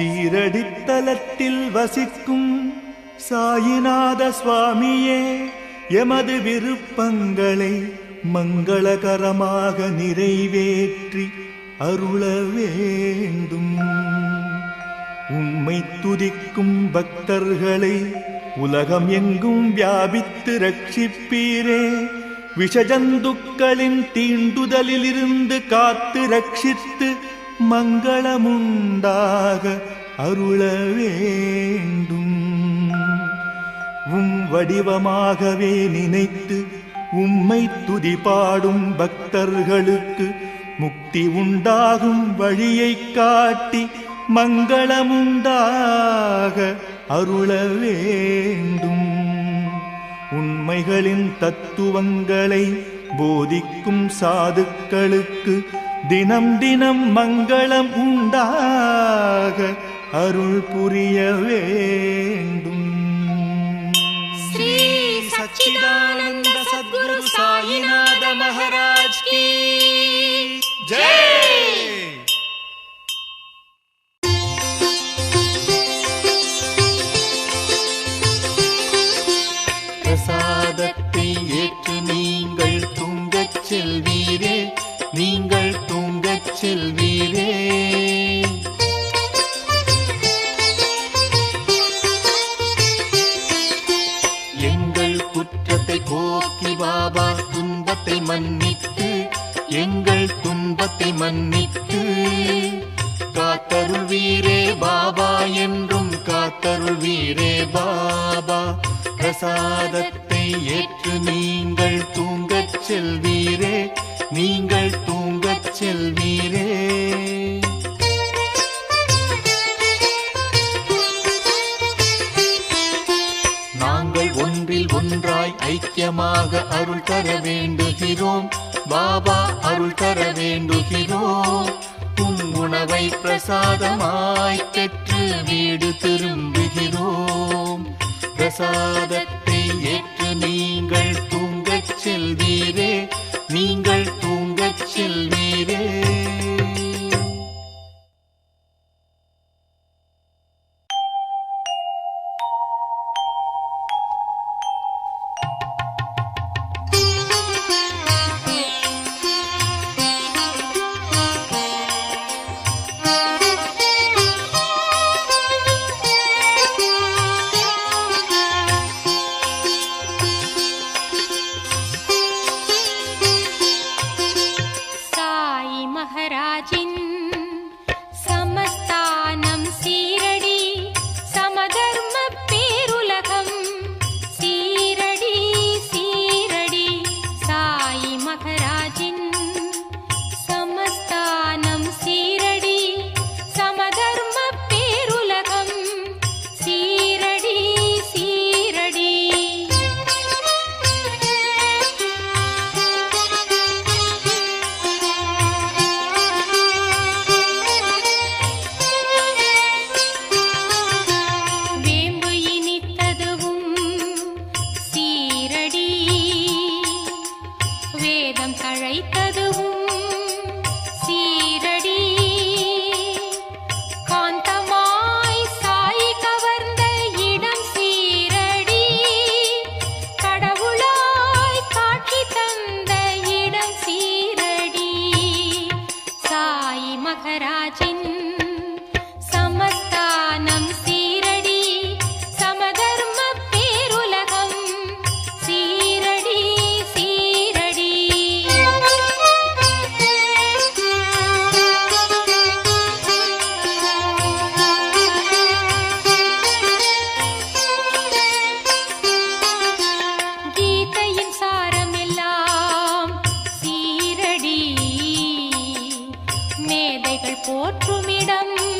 சீரடித்தலத்தில் வசிக்கும் சாயிநாத சுவாமியே எமது விருப்பங்களை மங்களகரமாக நிறைவேற்றி அருள வேண்டும். உண்மை துதிக்கும் பக்தர்களை உலகம் எங்கும் வியாபித்து ரட்சிப்பீரே. விஷஜந்துக்களின் தீண்டுதலிலிருந்து காத்து ரட்சித்து மங்களமுண்டாக அருள வேண்டும். உம் வடிவமாகவே நினைத்து உம்மை துதி பாடும் பக்தர்களுக்கு முக்தி உண்டாகும் வழியை காட்டி மங்களமுண்டாக அருள வேண்டும். உண்மைகளின் தத்துவங்களை போதிக்கும் சாதுக்களுக்கு தினம் தினம் மங்களம் உண்டாக அருள் புரிய வேண்டும். ஸ்ரீ சச்சிதா பாபா துன்பத்தை மன்னித்து எங்கள் துன்பத்தை மன்னித்து. காத்தருள் வீரே பாபா என்றும் காத்தருள் வீரே பாபா. பிரசாதத்தை ஏற்று நீங்கள் தூங்கச் செல்வீரே நீங்கள் தூங்கச் செல்வீரே. நாங்கள் ஒன்றில் ஒன்றா ஐக்கியமாக அருள் தர வேண்டுகிறோம். பாபா அருள் தர வேண்டுகிறோம். உம் உணவை பிரசாதமாய் பெற்று வீடு திரும்புகிறோம். பிரசாதத்தை chamie.